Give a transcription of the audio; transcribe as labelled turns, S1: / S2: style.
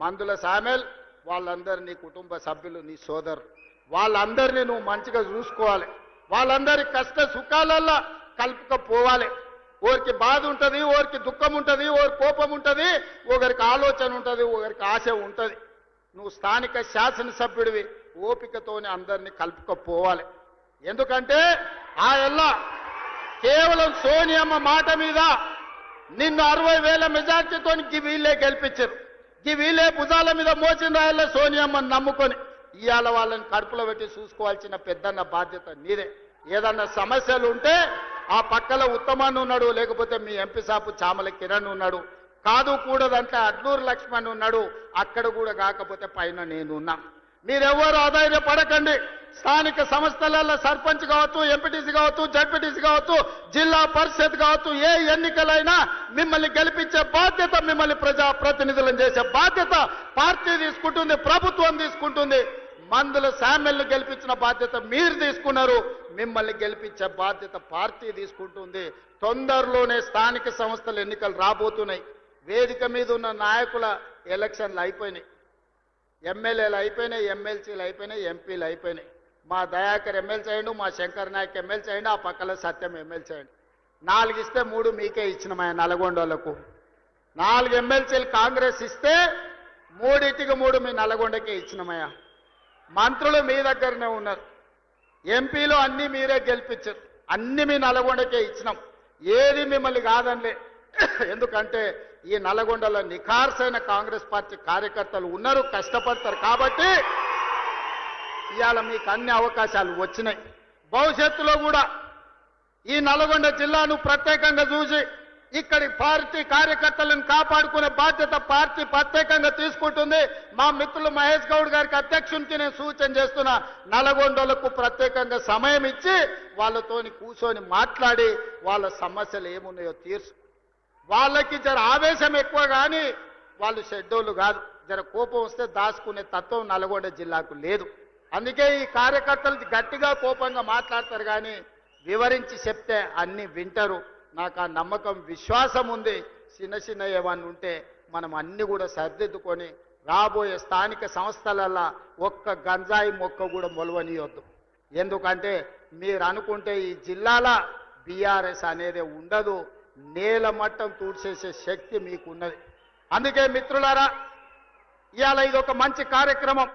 S1: మందుల సామెల్ వాళ్ళందరూ నీ కుటుంబ సభ్యులు నీ సోదరు. వాళ్ళందరినీ నువ్వు మంచిగా చూసుకోవాలి. వాళ్ళందరి కష్ట సుఖాలల్లో కలుపుకపోవాలి. ఓరికి బాధ ఉంటుంది ఓరికి దుఃఖం ఉంటుంది ఓరి కోపం ఉంటుంది ఒకరికి ఆలోచన ఉంటుంది ఒకరికి ఆశ ఉంటుంది. నువ్వు స్థానిక శాసనసభ్యుడివి ఓపికతోనే అందరినీ కలుపుకపోవాలి. ఎందుకంటే ఆ ఎల్లా కేవలం సోనియమ్మ మాట మీద నిన్ను అరవై వేల మెజార్టీతో వీళ్ళే గెలిపించారు. వీళ్ళే భుజాల మీద మోచిన రాయల్లో సోనియమ్మని నమ్ముకొని ఇవాళ వాళ్ళని కడుపులో పెట్టి చూసుకోవాల్సిన పెద్దన్న బాధ్యత నీదే. ఏదన్నా సమస్యలు ఉంటే ఆ పక్కల ఉత్తమాన్ని ఉన్నాడు లేకపోతే మీ ఎంపీ సాపు చామల కిరణ్ ఉన్నాడు. కాదు కూడదంటే అడ్లూరు లక్ష్మణ్ ఉన్నాడు అక్కడ కూడా కాకపోతే పైన నేనున్నా. మీరెవ్వరు ఆధారపడకండి. స్థానిక సంస్థలలో సర్పంచ్ కావచ్చు ఎంపీటీసీ కావచ్చు జడ్పీటీసీ కావచ్చు జిల్లా పరిషత్ కావచ్చు ఏ ఎన్నికలైనా మిమ్మల్ని గెలిపించే బాధ్యత మిమ్మల్ని చేసే బాధ్యత పార్టీ తీసుకుంటుంది ప్రభుత్వం తీసుకుంటుంది. మందుల శామ్యల్ని గెలిపించిన బాధ్యత మీరు తీసుకున్నారు మిమ్మల్ని గెలిపించే బాధ్యత పార్టీ తీసుకుంటుంది. తొందరలోనే స్థానిక సంస్థల ఎన్నికలు రాబోతున్నాయి. వేదిక మీద ఉన్న నాయకుల ఎలక్షన్లు అయిపోయినాయి. ఎమ్మెల్యేలు అయిపోయినాయి ఎమ్మెల్సీలు అయిపోయినాయి ఎంపీలు అయిపోయినాయి. మా దయాకర్ ఎమ్మెల్సీ అయ్యండు మా శంకర్ నాయక్ ఎమ్మెల్సీ అయ్యండు ఆ పక్కల సత్యం ఎమ్మెల్సీ అయ్యండు. నాలుగు ఇస్తే మూడు మీకే ఇచ్చిన మా నల్గొండలకు. నాలుగు ఎమ్మెల్సీలు కాంగ్రెస్ ఇస్తే మూడింటికి మూడు మీ నల్గొండకే ఇచ్చినమయ్యా. మంత్రులు మీ దగ్గరనే ఉన్నారు. ఎంపీలు అన్నీ మీరే గెలిపించారు. అన్ని మీ నల్గొండకే ఇచ్చినాం. ఏది మిమ్మల్ని కాదనిలే. ఎందుకంటే ఈ నల్గొండలో నిఖార్సైన కాంగ్రెస్ పార్టీ కార్యకర్తలు ఉన్నారు కష్టపడతారు కాబట్టి ఇవాళ మీకు అన్ని అవకాశాలు వచ్చినాయి. భవిష్యత్తులో కూడా ఈ నల్గొండ జిల్లాను ప్రత్యేకంగా చూసి ఇక్కడి పార్టీ కార్యకర్తలను కాపాడుకునే బాధ్యత పార్టీ ప్రత్యేకంగా తీసుకుంటుంది. మా మిత్రులు మహేష్ గౌడ్ గారికి అధ్యక్షునికి నేను సూచన చేస్తున్నా నల్గొండలకు ప్రత్యేకంగా సమయం ఇచ్చి వాళ్ళతోని కూర్చొని మాట్లాడి వాళ్ళ సమస్యలు ఏమున్నాయో తీర్చు. వాళ్ళకి జర ఆవేశం ఎక్కువ కానీ వాళ్ళు షెడ్యూల్ కాదు. జర కోపం వస్తే దాచుకునే తత్వం నల్గొండ జిల్లాకు లేదు. అందుకే ఈ కార్యకర్తలు గట్టిగా కోపంగా మాట్లాడతారు కానీ వివరించి చెప్తే అన్ని వింటారు. నాకు ఆ నమ్మకం విశ్వాసం ఉంది. చిన్న చిన్న ఏమన్నా ఉంటే మనం అన్ని కూడా సర్దిద్దుకొని రాబోయే స్థానిక సంస్థలల్లో ఒక్క గంజాయి మొక్క కూడా మొలవనియొద్దు. ఎందుకంటే మీరు అనుకుంటే ఈ జిల్లాల బీఆర్ఎస్ అనేది ఉండదు. నేల మట్టం తూడ్చేసే శక్తి మీకు ఉన్నది అందుకే మిత్రులారా ఇవాళ ఇది ఒక మంచి కార్యక్రమం.